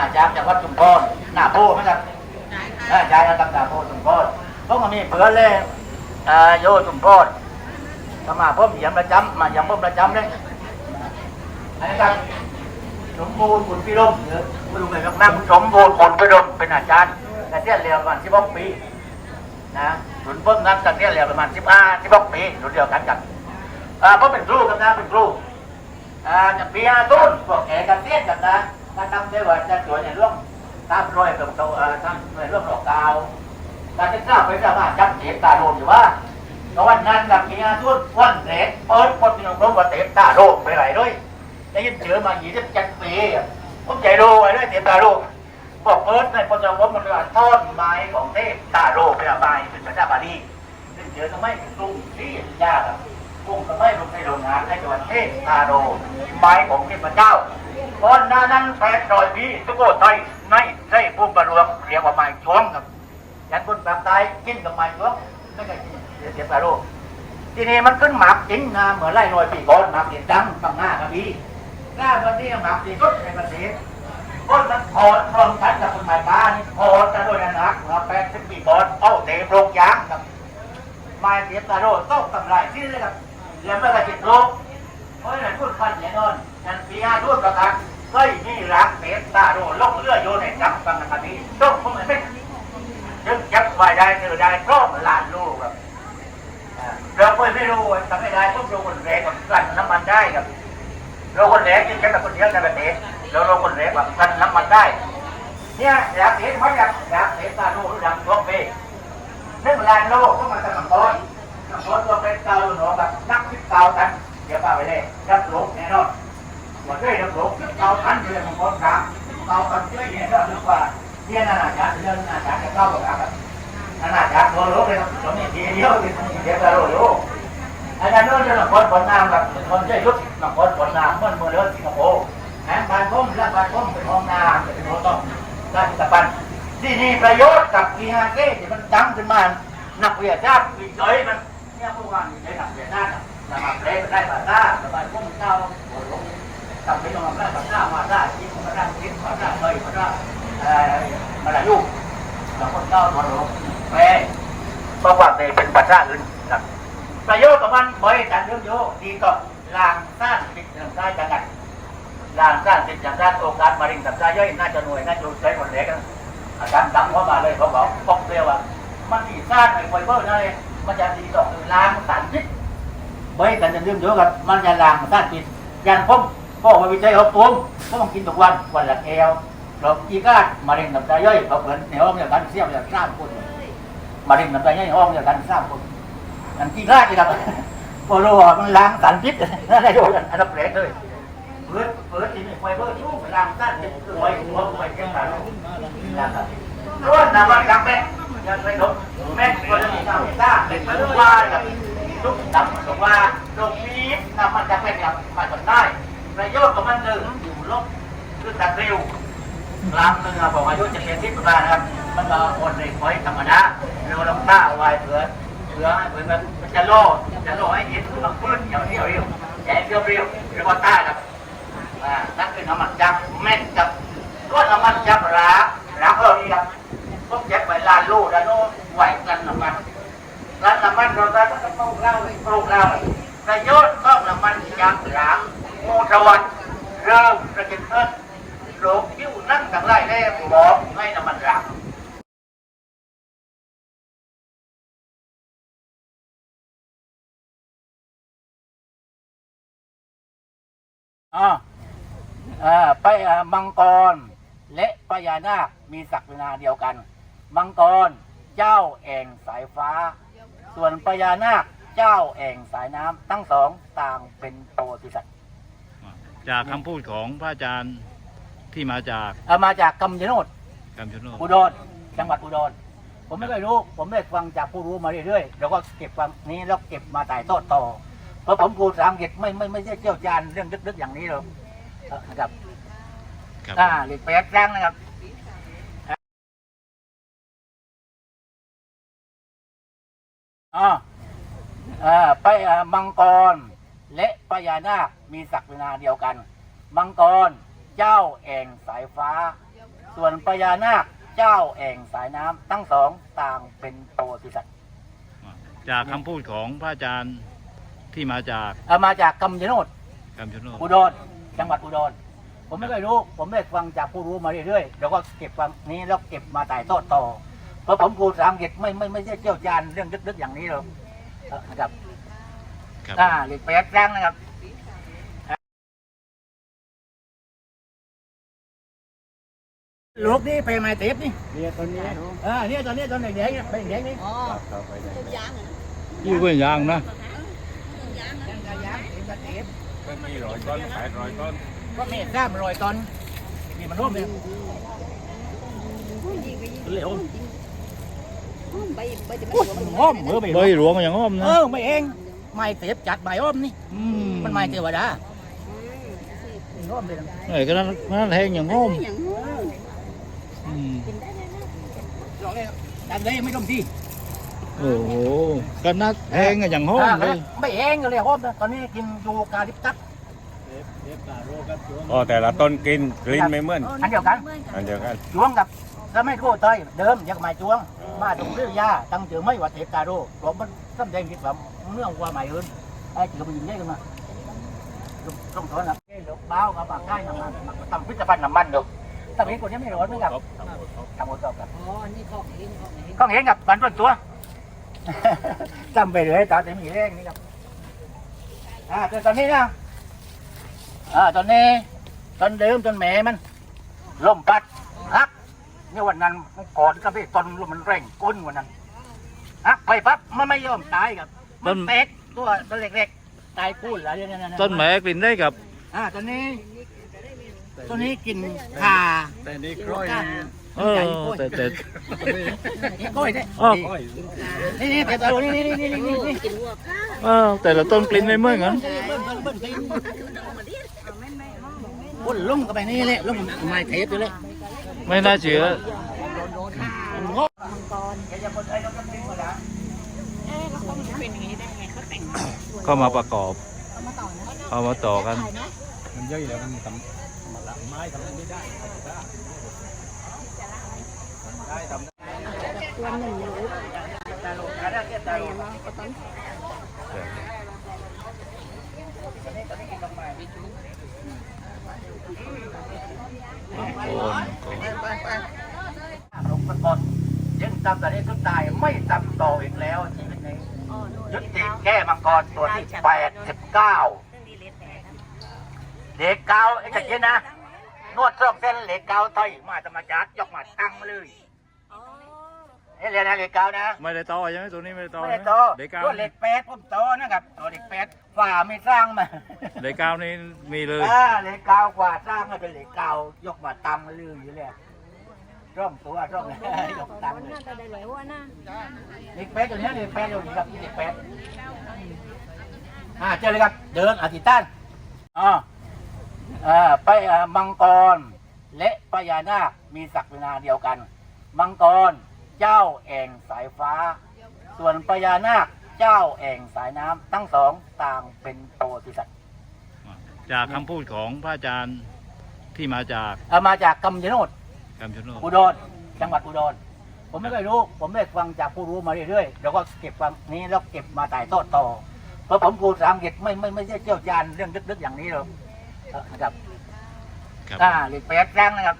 าจากจังหวัดชุมพรหน้าโพไหมครับเออจ่ายกันตั้งหน้าโพชุมพรพวกมันมีเผื่อเลยอ่าโยชุมพรก็มาพบเยี่ยมประจำมาเยี่ยมพบประจำเลยอันนี้ครับสมบูรณ์คุณพิรมหรือไม่รู้ไงครับนั่งสมบูรณ์คุณพิรมเป็นอาจารย์แต่เที่ยเรียนประมาณสิบหกปีนะรุ่นเพิ่มนั้นกันเที่ยเรียนประมาณสิบห้าสิบหกปีรุ่นเดียวกันกันอ่าเพราะเป็นครูครับนะเป็นครูอ่าจะปีอาตุนพวกแกกันเตี้ยกันนะ ถ้าทำได้ว่าจะสวยในเรื่องตามรอยกับเขาเอ่อทำในเรื่องดอกดาวกาจะทราไปจะมาจับเจ็บตาโดนอยู่ว่าเพราะวันนั้นกับปีอาตุนวันเด็กเปิดคนที่น้องว่าเต็มตาโดนไปไหนด้วยได้ยินเจอมายี่สิบจ็ดปีผมใจรู้ไว้ด้วยเต็มตาโดนพวกเปิดในคนจะว่ามันว่าทอดไม้ของเทพตาโดนไปอะไปเป็นพระเจ้าบาลีได้เจอทำไมกรุงที่ยากอะกรุงก็ไม่ลงในโรงงานในจังหวัดเทพตาโดไม้ของเทพเจ้า ก่อนหน้านั้นแปดร้อยปีทุโกไทยในใช่ผู้ประรวงเรียกว่าไม้ช่วงครับยันบนปากตายกินกับไม้ช่วงไม่ใช่กินเสียตาโดทีนี้มันขึ้นหมากจริงนะเหมือนไล่ลอยปีก่อนหมากเสียดังตั้งหน้ากับพี่หน้าวันนี้หมากสีสุดในประเทศก้นมันถอดพร้อมกันกับคนหมายบ้านถอดกันโดยนักเมื่อแปดสิบปีก่อนเอาเตะโรงยางครับไมาเสียตาโรต้องกำไรที่นี่ครับเรียนไม่ได้จิตโลก เพราะนั้นพูดฟันแน่นอนนั่นปีห้าทุ่นประกาศเฮ้ยนี่รักเสียตาโรลงเรือโยนในจับฟังกันนี้ต้องผมไม่ยึดจับไว้ได้เจอได้เพราะลานลูกครับเราไม่ไม่รู้ทำไม่ได้ต้องรู้คนแรกกับกันน้ำมันได้ครับเราคนแรกยิ่งแค่คนเดียวในประเทศเราเราคนแรกแบบกันน้ำมันได้ เนี่ยอยากเห็นเขาอยากอยากเห็นตาโร่ดังทั่วไปนึ่งลานโลกก็มาจากมังกรมังกรตัวเป็นเตาหนอแบบนักพิษเตาตัน เดี๋ยวป้าไปเลยรับหลงแน่นอนหัวด้วยรับหลงเตาตันอยู่เลยมังคนกรสามเตาตันช่วยเนี่ยก็รู้ว่าเนี่ยนานาจารย์เรื่องนานาจารย์จะเข้ากับกันนานาจารย์ตัวโลกเลยครับตรงนี้ทีเดียวเดียวจะโลโลกอาจารย์โน้นจะมังกรผลน้ำแบบคนใช้ยุทธมังกรผลน้ำมันเมืองเลือดสิงคโปร์แหมบานพุ่มและบานพุ่มเป็นห้องน้ำเป็นห้องต้องราชบัณฑิตที่นี่ประโยชน์กับกีฮาเก้ที่มันดังขึ้นมานักวิทยาศาสตร์วิจัยมัน เนี่ยเมื่อวานมีใช้นักวิทยาศาสตร์นะมาเพลได้ภาษาสบายพวกเจ้าโอ้โหทำไปลองได้ภาษามาได้ที่มาได้คิดมาได้เลยมาได้เอ่อมาได้ยุ่งแล้วคนเจ้าตัวลงแปลเพราะว่าเป็นภาษาอื่นครับประโยชน์กับมันบ่อยแต่เรื่องโยดีก็ลางสร้างติดเรื่งได้จังกันลางสร้างติดจังได้โอกาสมาริงกับใจย่อยน่าจะหน่วยน่าจะใช้หมดเลยกันอาจารย์ตั้งเข้ามาเลยเขาบอกบอกเรียว่ามันมีสร้างไอ้ไฟเบอร์นั่นเลย มันจะดีต่อคือล้างสารพิษเบ้ยกันจะเรื่องเยอะกันมันจะล้างสารพิษยันพ่มพ่อมาวิจัยเอาตุ้มก็ต้องกินทุกวันวันละแก้วเรากีกาดมะเร็งน้ำตาย่อยเขาเหมือนในห้องเนี่ยกันเสี้ยวอย่างสามคนมะเร็งน้ำตาย่อยห้องเนี่ยกันสามคนอันกีกาดนี่ครับพอรู้ว่ามันล้างสารพิษนั่นได้โดนอันดับแรกเลยเปิดเปิดที่มีไฟเบอร์ชุ่มล้างสารพิษคือไว้หัวไว้แก้ตาเพราะว่าน้ำมันกับแม่ ยังไม่ลดแม่ก็จะมีน้ำซ่าเป็นมาลูกว่ากับลูกดำลูกว่าลูกปี๊บน้ำมันจะเป็นกับมาจนได้ประโยชน์ของมันหนึ่งอยู่ลบคือตัดเร็วกลางเนื้อของอายุจะเป็นที่ตุลานะครับ มันก็อดในคอยธรรมดาเราลองต้าเอาไว้เผื่อเผื่อเผื่อมันจะโล่จะโล่ให้เห็นคือมันพื้นอย่างนี้เรียวแย่เรียวเรียวเรียกว่าต้าครับนั่นคือน้ำมันจับแม่นกับก็น้ำมันจับรักรักเรานี่ครับ พวกเจ็บไปลานลูกแล้วโน้ไหวกันน้ำมันร้านน้ำมันเราได้ต้องปลูกเหล้าปลูกเหล้าประโยชน์ก็น้ำมันยางหลางมูทวันเริ่มกระจิตเอิ้นโรคยิ้วนั่งทั้งไร่ได้บอกให้น้ำมันหลางอ่าไปมังกรและพญานาคมีศักดินาเดียวกัน มังกร เจ้าแอ่งสายฟ้า ส่วนพญานาคเจ้าแอ่งสายน้ำทั้งสองต่างเป็นโพธิสัตว์จากคำพูดของพระอาจารย์ที่มาจากเอามาจากกำยโนดคำชะโนดอุดรจังหวัดอุดรผมไม่เคยรู้ ผมได้ฟังจากผู้รู้มาเรื่อยๆแล้วก็เก็บความนี้แล้วเก็บมาถ่ายทอดต่อ เพราะผมพูดภาษาอังกฤษไม่ไม่ไม่ใช่เชี่ยวชาญเรื่องลึกๆอย่างนี้หรอกนะครับ ครับอ่าเหล็กแปดครั้งนะครับ อ่าอ่าไปอ่ามังกร และพญานาคมีศักดินาเดียวกัน มังกรเจ้าแอ่งสายฟ้าสส่วนพญานาคเจ้าแอ่งสายน้ำทั้งสองต่างเป็นโพธิสัตว์จากคำพูดของพระอาจารย์ที่มาจากเอามาจากกำยโนดคำชะโนดอุดรจังหวัดอุดรผมไม่เคยรู้ ผมได้ฟังจากผู้รู้มาเรื่อยๆแล้วก็เก็บฟังนี้แล้วเก็บมาถ่ายทอดต่อ เพราะผมพูดภาษาอังกฤษไม่ไม่ไม่ใช่เกี่ยวจานเรื่องลึกๆอย่างนี้หรอกนะครับครับอ่าเหล็กแปดครั้งนะครับลูกนี่ไปไม้เต็บนี่เนี่ยตอนนี้อ่าเนี่ยตอนนี้ตอนแดงๆเนี่ยเป็นแดงนี่ยี่ห้วยยางนะก็มีร้อยต้นขายร้อยต้นก็มีสามรอยตอนนี่มันร่วมเลยเหลว ใบใบจะอุ้ยมันห้อมเออไม่ใบรู้หลวงอย่างอ้อมนะเออไม่เองไม้เต็บจัดใบอ้อมนี่มมันไม้เทวดาร่วมเลยนะไอ้ก็นั้นนั้นแทงอย่างอ้อมอย่างอืมลองเลยตามเลยไม่ต้องที่โอ้โหก็นัดแทงกันอย่างอ้อมเลยไม่เองก็เลยอ้อมนะตอนนี้กินยูคาลิปตัสอ๋อแต่ละต้นกินกลิ่นไม่เหมือนอันเดียวกันอันเดียวกันจวงกับถ้าไม่โค้ต้อยเดิมอยากหมายจวง มาตรงเรื่องยาตั้งเจอไม่ว่าเทกาโรผมมันสำแดงที่ผมเรื่องว่าหมายอื่นไอ้เจอมันยิงได้กันมาต้องถอนนะเอ้ยลูกเบ้ากับปากใต้น้ำมันทำพิพิธภัณฑ์น้ำมันดูถ้าเห็นคนนี้ไม่ร้อนไหมครับทำหมดกับอ๋อนี่ของเองของเองก็เห็นกับบันต้นตัวจำไปเลยตอนนี้มีแรงนี่ครับอ่าตอนนี้นะอ่าตอนนี้ตอนเดิมตอนแม่มันลมพัด เนี่ยวันนั้นก่อนก็พี่ตอนลมมันแรงก้นวันนั้นฮักไปปั๊บมันไม่ยอมตายครับ มันแตกตัวตัวเล็กๆตายกู้อะไรเนี่ยนะต้นแหมกลิ่นได้กับ อ่าตอนนี้ตอนนี้กินข่าแต่นี่กล้อยเออแต่แต่กล้วยเนี่ยอ้อ นี่นี่แต่ตัวนี้นี่นี่นี่นี่นี่กินวัวข้าเออแต่ละต้นกลิ่นไม่เหมือนกันเบิ้ลเบิ้ลเบิ้ลพุ่นลุ่มก็ไปนี่เลยลุ่มไม้เทปอยู่เลย ไม่น่าเชื่องบมังกรแกจะคนไอ้เราก็ทิ้งหมดแล้วเอ๊ะแล้วเขาเป็นอย่างนี้ได้ไงเขาแต่งเข้ามาประกอบ เอามาต่อกัน มันเยอะอยู่แล้วมันทำมาละไม้ทำไม่ได้ตัวหนึ่งหนูตาลุกกระด้างแค่ต โอนก่อนลงไปก่อนยังจำแต่นี้ก็ตายไม่จำต่ออีกแล้วชีวิตนี้ยุติแก่มังกรตัวที่แปดสิบเก้าเหล็กเก้าไอ้จัดเย็นะนวดซ่อมเส้นเหล็กเก้าถอยมาธรรมจัดยกมาตั้งเลย เอ้ยเรียนนะเหล็กเก้านะไม่ได้ต่อใช่ไหมตัวนี้ไม่ได้ต่อไม่ใช่ได้ไหมโตเด็กเก้าตัวเหล็กแปดผมโตนะครับตัวเหล็กแปดฝ่าไม่สร้างมาเด็กเก้านี่มีเลยอ่าเหล็กเก้ากว่าสร้างมาเป็นเหล็กเก้ายกมาตั้งมาเลยอยู่เลยร่องตัวร่องยกตั้งเลยน่าจะได้แล้วว่าน่าเหล็กแปดตัวเนี้ยเหล็กแปดตัวนี้ครับเหล็กแปดอ่าเจอเลยครับเดินอธิษฐานอ๋ออ่าไปอ่ามังกรและพญานาคมีศักดินาเดียวกัน มังกร เจ้าแอ่งสายฟ้า ส่วนพญานาคเจ้าแอ่งสายน้ำทั้งสองต่างเป็นโพธิสัตว์จากคำพูดของพระอาจารย์ที่มาจากเอามาจากกำยโนด คำชะโนดอุดรจังหวัดอุดร ผมไม่เคยรู้ ผมได้ฟังจากผู้รู้มาเรื่อยๆ แล้วก็เก็บฟังนี้แล้วเก็บมาถ่ายทอดต่อ เพราะผมพูดภาษาอังกฤษไม่ไม่ไม่ใช่เกี่ยวจานเรื่องลึกๆอย่างนี้หรอกนะครับครับ อ่าเหล็กแปดครั้งนะครับ